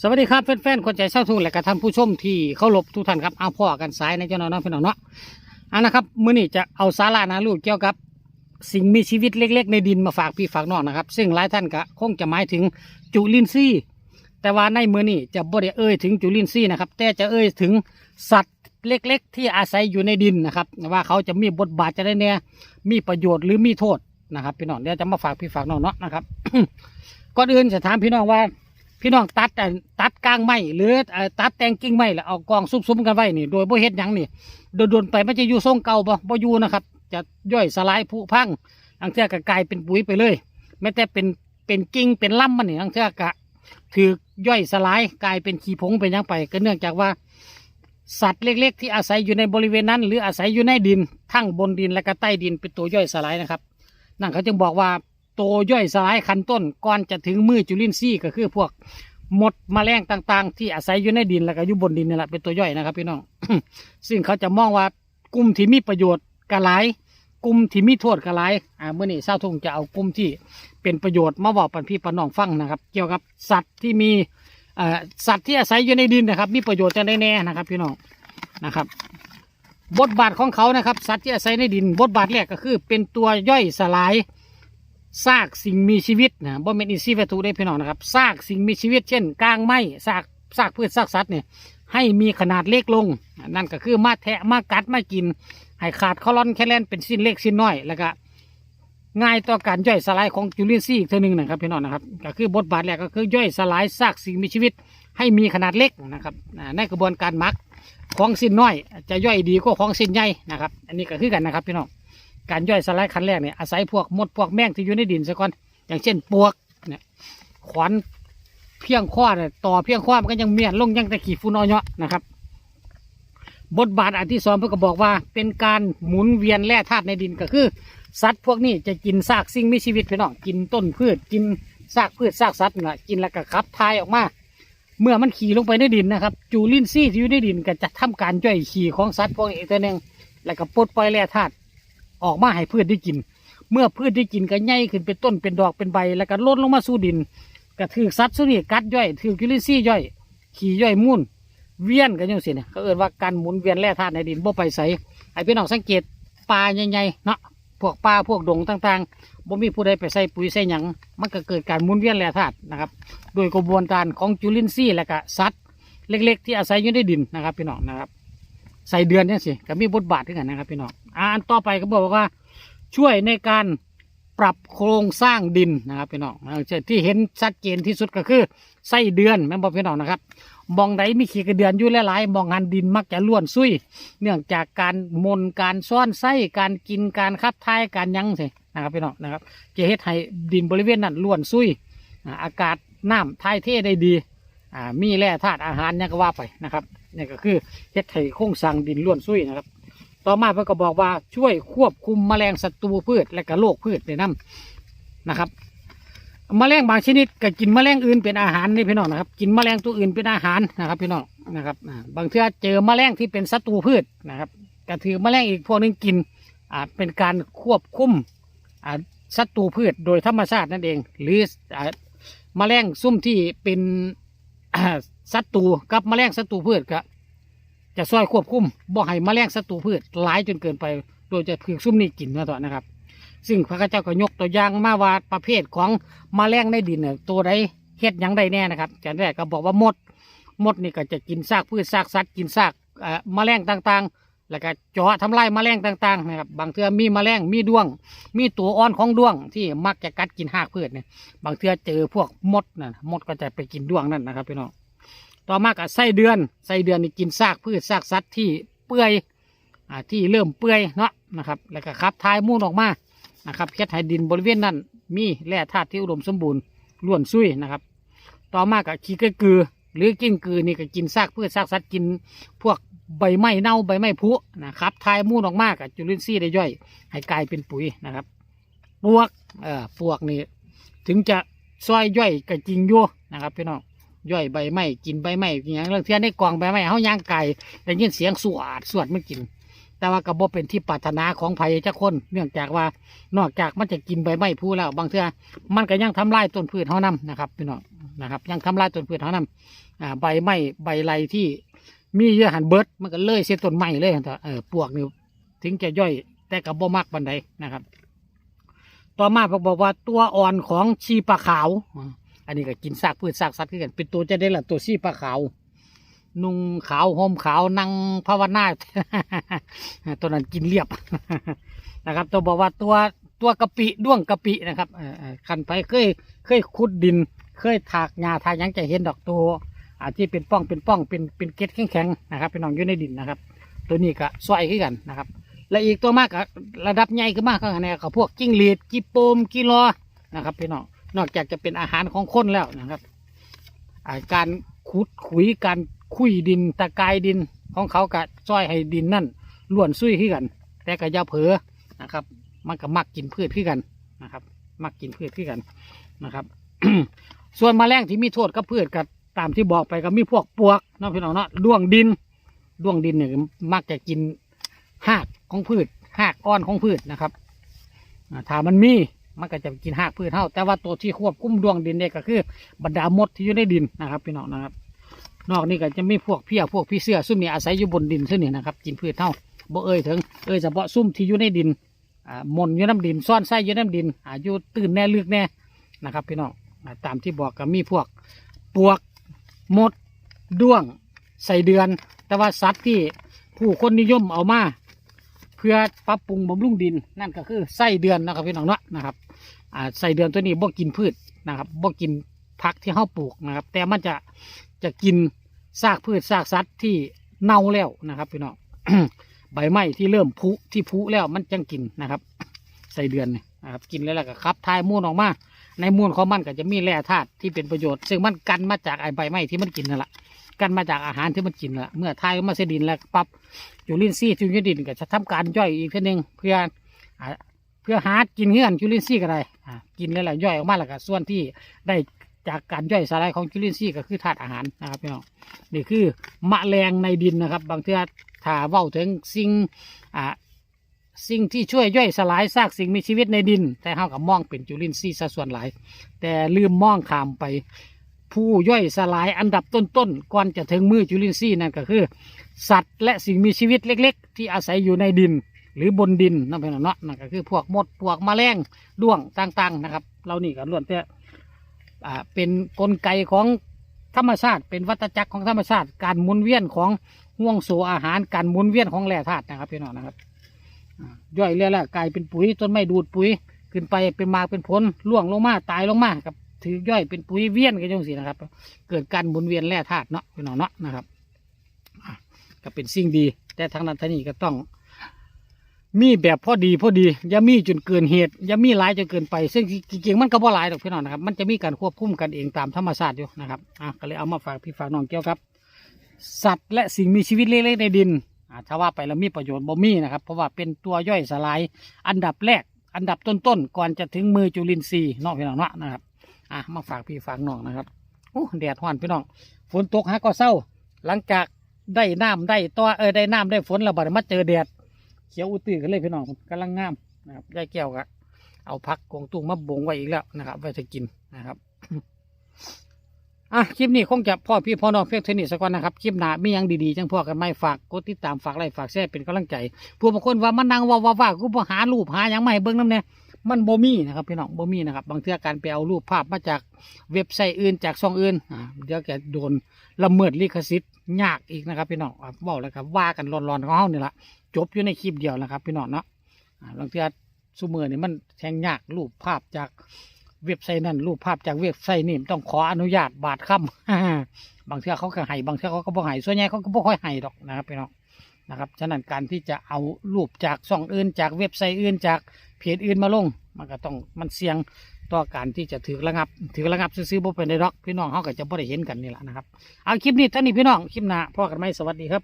สวัสดีครับแฟนๆคนใจเช่าทุ่งและกระท่านผู้ชมที่เคารพทุกท่านครับเอาพ่อกันสายในเจ้าน้องพี่น้องเนาะอันนะครับมื้อนี้จะเอาสาระนะลูกเกี่ยวกับ สิ่งมีชีวิตเล็ก ๆ ในดินมาฝากพี่ฝากน้องนะครับ ซึ่งหลายท่านก็คงจะหมายถึงจุลินทรีย์แต่ว่าในมื้อนี้จะบ่ได้เอ่ยถึงจุลินทรีย์นะครับแต่จะเอ่ยถึงสัตว์เล็ก ๆ ที่อาศัยอยู่ในดินนะครับ ว่าเขาจะมีบทบาทจะได้แน่มีประโยชน์หรือมีโทษนะครับพี่น้องเดี๋ยวจะมาฝากพี่ฝากน้องเนาะนะครับก่อนอื่นจะถามพี่น้องว่า พี่น้องตัดเอ่ตัดกลางไม้หรือตัดแตงกิ่งไม้แล้วเอากองซุ่มๆกันไว้นี่โดยบ่เฮ็ดหยังนี่โดนๆไปมันจะอยู่ทรงเก่าบ่บ่อยู่นะครับ จะย่อยสลายผุพังอังเทื่อก็กลายเป็นปุ๋ยไปเลยแม้แต่เป็นเป็นกิ่งเป็นลำมันนี่อังเทื่อก็ถือย่อยสลายกลายเป็นขี้ผงเป็นยังไป ก็เนื่องจากว่า สัตว์เล็ก ๆ ที่อาศัยอยู่ในบริเวณนั้น หรืออาศัยอยู่ในดินทั้งบนดินและก็ใต้ดินเป็นตัวย่อยสลายนะครับนั่นเขาจึงบอกว่า โตย่อยสลายขันต้นก่อนจะถึงมือจุลินทรีย์ก็คือพวกมดแมลงต่างๆ ที่อาศัยอยู่ในดินแล้วก็อยู่บนดินนี่แหละเป็นตัวย่อยนะครับพี่น้อง ซึ่งเขาจะมองว่ากลุ่มที่มีประโยชน์กระหลายกลุ่มที่มีโทษกระหลายอ่าเมื่อนี้เศร้าทุ่งจะเอากลุ่มที่เป็นประโยชน์มาบอกปันพี่ปันน้องฟังนะครับ เกี่ยวกับสัตว์ที่มีเอ่อสัตว์ที่อาศัยอยู่ในดินนะครับ มีประโยชน์จะได้แน่นะครับพี่น้องนะครับ บทบาทของเขานะครับ สัตว์ที่อาศัยในดิน บทบาทแรกก็คือ เป็นตัวย่อยสลาย ซากสิ่งมีชีวิตนะบ่เป็นอินทรีย์วัตถุได้พี่น้องนะครับซากสิ่งมีชีวิตเช่นกางไม้ซากซากพืชซากสัตว์เนี่ยให้มีขนาดเล็กลง นั่นก็คือมาแทะมากัดมากิน ให้ขาดคอลอนแคลนเป็นสิ้นเล็กสิ้นน้อยแล้วก็ง่ายต่อการย่อยสลายของจุลินทรีย์อีกเท่านึงนะครับพี่น้องนะครับก็คือบทบาทแรกก็คือย่อยสลายซากสิ่งมีชีวิต ให้มีขนาดเล็กนะครับอ่าในกระบวนการหมักของสิ้นน้อย จะย่อยดีกว่าของสิ้นใหญ่นะครับ อันนี้ก็คือกันนะครับพี่น้อง การย่อยสลายขั้นแรกเนี่ยอาศัยพวกมดพวกแมงที่อยู่ในดินซะก่อนอย่างเช่นปวกเนี่ยขวานเพียงข้อเนี่ยต่อเพียงข้อมันก็ยังเมียนลงยังแต่ขี่ฝุ่นอาเนาะนะครับ บทบาทอันที่สองเพื่อก็บอกว่า เป็นการหมุนเวียนแร่ธาตุในดินก็คือ สัตว์พวกนี้จะกินซากสิ่งมีชีวิตพี่น้องกินต้นพืชกินซากพืชซากสัตว์นะกินแล้วก็ขับทายออกมา เมื่อมันขี่ลงไปในดินนะครับ จูลินทรีย์ที่อยู่ในดินก็จะทำการย่อยขี่ของสัตว์พวกนี้อีกตัวหนึ่งแล้วก็ปลดปล่อยแร่ธาตุ ออกมาให้พืชได้กิน เมื่อพืชได้กินก็ใหญ่ขึ้นเป็นต้นเป็นดอกเป็นใบ แล้วก็ลดลงมาสู่ดินก็ถือสัตว์สุนี่กัดย่อยถือจูลินทรีย์ย่อย ขี่ย่อยมุ่นเวียนกันยังสิเนี่ยเขาเอ่นว่าการหมุนเวียนแร่ธาตุในดินบ่ไปใสให้พี่น้องสังเกตปลาใหญ่ๆเนาะพวกปลาพวกดงต่างๆบ่มีผู้ใดไปใส่ปุ๋ยใส่หยังมันก็เกิดการหมุนเวียนแร่ธาตุนะครับ โดยกระบวนการของจุลินทรีย์และก็สัตว์เล็ก ๆ ที่อาศัยอยู่ในดินนะครับ พี่น้องนะครับ ใส่เดือนนี่สิก็มีบทบาทด้วยกันนะครับพี่น้องอ่าอันต่อไปก็บอกว่าช่วยในการปรับโครงสร้างดินนะครับพี่น้องเช่นที่เห็นชัดเจนที่สุดก็คือไส้เดือนแม่บอกพี่น้องนะครับมองใดมีขี้กระเดือนอยู่หลายๆมองหันดินมักจะล้วนซุยเนื่องจากการมนการซ่อนไส้การกินการคับทายการยั้งสินะครับพี่น้องนะครับจะเฮ็ดให้ดินบริเวณนั้นล้วนซุยอาอากาศน้ำทายเทได้ดี อ่ามีแร่ธาตุอาหารเนี่ยก็ว่าไปนะครับนี่ก็คือเฮ็ดให้โครงสร้างดินล้วนซุยนะครับ ต่อมาเพื่อก็บอกว่าช่วยควบคุมแมลงศัตรูพืชและก็โรคพืชในน้ำนะครับแมลงบางชนิดก็กินแมลงอื่นเป็นอาหารนี่พี่น้องนะครับ กินแมลงตัวอื่นเป็นอาหารนะครับ พี่น้องนะครับบางเทื่อเจอแมลงที่เป็นศัตรูพืชนะครับก็ถือแมลงอีกพวกนึงกินอ่าเป็นการควบคุมอ่าศัตรูพืชโดยธรรมชาตินั่นเอง หรืออ่าแมลงซุ่มที่เป็น ศัตรูกับแมลงศัตรูพืชก็จะช่วยควบคุมบ่ให้แมลงศัตรูพืชหลายจนเกินไป โดยจะคือซุ่มนี่กินนะต่อนะครับ ซึ่งพระเจ้าก็ยกตัวอย่างมาว่าประเภทของแมลงในดินเนี่ยตัวใดเฮ็ดยังได้แน่นะครับจารย์แรกก็บอกว่ามดมดนี่ก็จะกินซากพืชซากสัตว์กินซากแมลงต่างๆ แล้วก็เจาะทำลายแมลงต่างๆนะครับบางเทือมีแมลงมีดวง มีตัวอ่อนของดวง ที่มักจะกัดกินหากพืชเนี่ยบางเทือเจอพวกมดนะมดก็จะไปกินดวงนั่นนะครับพี่น้องต่อมากับไส้เดือนไส้เดือนนี่กินซากพืชซากสัตว์ที่เปื่อยอ่าที่เริ่มเปื่อยเนาะนะครับ แล้วก็ขับทายมูลออกมานะครับเฮ็ดให้ดินบริเวณนั้น มีแร่ธาตุที่อุดมสมบูรณ์ล้วนซุยนะครับ ต่อมากับขี้กระกือหรือกิ้งกือนี่ก็กินซากพืชซากสัตว์กินพวก ใบไม้เน่าใบไม้ผุนะครับทายมูลออกมากจุลินทรีย์ได้ย่อย ให้กลายเป็นปุ๋ยนะครับปวกเอ่อปวกนี่ถึงจะซอยย่อยก็จริงยู่วนะครับพี่น้องย่อยใบไม้กินใบไม้อย่างเรื่องเทียนในกล่องใบไม้เขาย่างไก่ได้ยินเสียงสวดสวดไม่กิน แต่ว่ากระบอกเป็นที่ปรารถนาของไผ่เจ้าคน เนื่องจากว่านอกจากมันจะกินใบไม้ผู้แล้ว บางเทื่อมันก็ยังทำลายต้นพืชเขานำนะครับพี่น้องนะครับ ยังทำลายต้นพืชเท่านั้นอ่าใบไม้ใบไรที่ มีเยอะหันเบิดมันก็เลยเสียต้นไม้เลยแต่เออปวกนี่ถึงจะย่อย แต่กับบ่มากบันไดนะครับ ต่อมาบอกบอกว่าตัวอ่อนของชีปลาขาว อันนี้ก็กินซากพืชซากสัตว์กันเป็นตัวจะได้ละตัวชีปลาขาว นุ่งขาวห่มขาวนั่งภาวนาตัวนั้นกินเรียบนะครับ ตัวบอกว่าตัวตัวกะปิด้วงกะปินะครับขันไปเคยเคยขุดดิน เคยถากหญ้าถายังจะเห็นดอกตัว อาที่เป็นป้องเป็นป้องเป็นเป็นเกล็ดแข็งๆนะครับเป็นน้องอยู่ในดินนะครับ ตัวนี้ก็สวยขึ้นกันนะครับ และอีกตัวมากก็ระดับใหญ่ขึ้นมากข้างในก็พวกจิ้งหรีดกิโปมกิโลนะครับพี่น้องนอกจากจะเป็นอาหารของคนแล้วนะครับาการขุดขุยการคุยดินตะกายดินของเขาก็ช่วยให้ดินนั่นล้วนซุยขึ้นกัน แต่ก็ยาเผลอนะครับ มันก็มักกินพืชขึ้นกันนะครับ มักกินพืชขึ้นกันนะครับ ส่วนแมลงที่มีโทษกับพืชกับ ตามที่บอกไปก็มีพวกปวกนาะพี่น้องเนาะด้วงดินด้วงดินเนี่ยมักจะกินหากของพืชหากอ้อนของพืชนะครับถ้ามันมีมันก็จะกินหากพืชเท่าแต่ว่าตัวที่ควบคุมดวงดินเนี่ยก็คือบรรดามดที่อยู่ในดินนะครับ พี่น้องนะครับ นอกนี้ก็จะมีพวกเพี้ยพวกพี่เสื้อซุ่มนี่อาศัยอยู่บนดินซึ่งนี่นะครับกินพืชเท่าบ่เอ่ยถึงเอ่ยเฉพาะซุ่มที่อยู่ในดินอ่ามนอยู่น้ำดินซ่อนไส้อยู่น้ำดินอายุตื่นแน่ลึกแน่นะครับ พี่น้องตามที่บอกก็มีพวกปวก มดด้วงใส่เดือน แต่ว่าสัตว์ที่ผู้คนนิยมเอามา เพื่อปรับปรุงบำรุงดินนั่นก็คือไส้เดือนนะครับพี่น้องเนาะนะครับอ่าไส้เดือนตัวนี้บ่กินพืชนะครับบ่กินผักที่เฮาปลูกนะครับ แต่มันจะจะกินซากพืชซากสัตว์ที่เน่าแล้วนะครับพี่น้องใบไม้ที่เริ่มผุที่ผุแล้วมันจังกินนะครับ ใส่เดือนนะครับกินแล้วแล้วก็ขับทายมูลออกมา ในมูลของมันก็จะมีแร่ธาตุที่เป็นประโยชน์ ซึ่งมันกันมาจากไอใบไม้ที่มันกินนั่นแหละกันมาจากอาหารที่มันกินนั่นแหละเมื่อทายออกมาใส่ดินแล้วปั๊บจุลินทรีย์ที่อยู่ในดินก็จะทำการย่อยอีกทีหนึ่งเพื่อเพื่อหากินเงื่อนจุลินทรีย์ก็ได้กินแล้วแหละย่อยออกมาแล้วก็ส่วนที่ได้จากการย่อยสลายของจุลินทรีย์ก็คือธาตุอาหารนะครับพี่น้องนี่คือมะแรงในดินนะครับ บางเทื่อถ้าเว้าถึงสิ่งอ่า สิ่งที่ช่วยย่อยสลายซากสิ่งมีชีวิตในดิน แต่เฮากับมองเป็นจุลินทรีย์ซะส่วนหลาย แต่ลืมมองข้ามไปผู้ย่อยสลายอันดับต้นๆก่อนจะถึงมือจุลินทรีย์นั่นก็คือ สัตว์และสิ่งมีชีวิตเล็ก ๆ ที่อาศัยอยู่ในดิน หรือบนดินนั่นเป็นเนาะนั่นก็คือพวกมดพวกแมลงด้วงต่างๆนะครับ เรานี่ก็ล้วนแต่อ่าเป็นกลไกของธรรมชาติ เป็นวัฏจักรของธรรมชาติ การหมุนเวียนของห่วงโซ่อาหารการหมุนเวียนของแร่ธาตุนะครับพี่น้องนะครับ ย่อยเรียแล้วกลายเป็นปุ๋ยต้นไม้ดูดปุ๋ย ขึ้นไปเป็นมากเป็นผลล่วงลงมาตายลงมากับถือย่อยเป็นปุ๋ยเวียนกันจังสีนะครับ เกิดการหมุนเวียนแร่ธาตุเนาะพี่น้องเนาะนะครับก็เป็นสิ่งดี แต่ทางนั้นทางนี้ก็ต้อง มีแบบพอดีพอดีอย่ามีจนเกินเหตุอย่ามีหลายจนเกินไป ซึ่งจริงๆมันก็บ่หลายดอกพี่น้องนะครับ มันจะมีการควบคุมกันเองตามธรรมชาติอยู่นะครับอะก็เลยเอามาฝากพี่ฝากน้องเกี่ยวครับ สัตว์และสิ่งมีชีวิตเล็กๆในดิน ถ้าว่าไปแล้วมีประโยชน์บ่มีนะครับ เพราะว่าเป็นตัวย่อยสลาย อันดับแรก อันดับต้นๆ ก่อนจะถึงมือจุลินทรีย์นอกพี่น้องเนาะนะครับ อะมาฝากพี่ฝากน้องนะครับโอ้แดดฮ้อนพี่น้อง ฝนตกฮะก็เศร้า หลังจากได้น้ำได้ตัวเออได้น้ำได้ฝนแล้วบัดมาเจอแดด เขียวอุตื้อกันเลยพี่น้องกำลังงามนะครับยายแก้วก็เอาพักกงตุ้งมาบงไว้อีกแล้วนะครับไว้จะกินนะครับ อะคลิปนี้คงจะพ่อพี่พ่อน้องเพียงเท่านี้สักวันนะครับคลิปหน้ามียังดีๆจังพ่อกันไม่ฝากกดติดตามฝากไลค์ฝากแชร์เป็นกำลังใจผู้บางคนว่ามันนั่งว่าว่าว่ากูบ่หารูปหาหยังไม่เบิ่งน้ำเนี่ยมันโบมีนะครับพี่น้องโบมีนะครับบางเทื่อการไปเอารูปภาพมาจากเว็บไซต์อื่นจากช่องอื่นอ่าเดี๋ยวแกโดนละเมิดลิขสิทธิ์ยากอีกนะครับพี่น้องอะเว้าแล้วครับว่ากันร้อนๆของเฮานี่ละจบอยู่ในคลิปเดียวนะครับพี่น้องเนาะอ่าบางเทื่อซูมือนี่มันแทงยากรูปภาพจาก เว็บไซต์นั่นรูปภาพจากเว็บไซต์นี่ต้องขออนุญาตบาทค่ำบางเทื่อเขาก็ให้บางเทื่อเขาก็บ่ให้ส่วนใหญ่เขาก็บ่ค่อยให้ดอกนะครับพี่น้องนะครับฉะนั้นการที่จะเอารูปจากช่องอื่น จากเว็บไซต์อื่นจากเพจอื่นมาลง มันก็ต้องมันเสี่ยงต่อการที่จะถือระงับ ถือระงับซื้อๆบ่เป็นได้ดอกพี่น้องเขาก็จะบ่ได้เห็นกันนี่แหละนะครับเอาคลิปนี้ท่านี้พี่น้องคลิปหน้าพ่อกันไหมสวัสดีครับ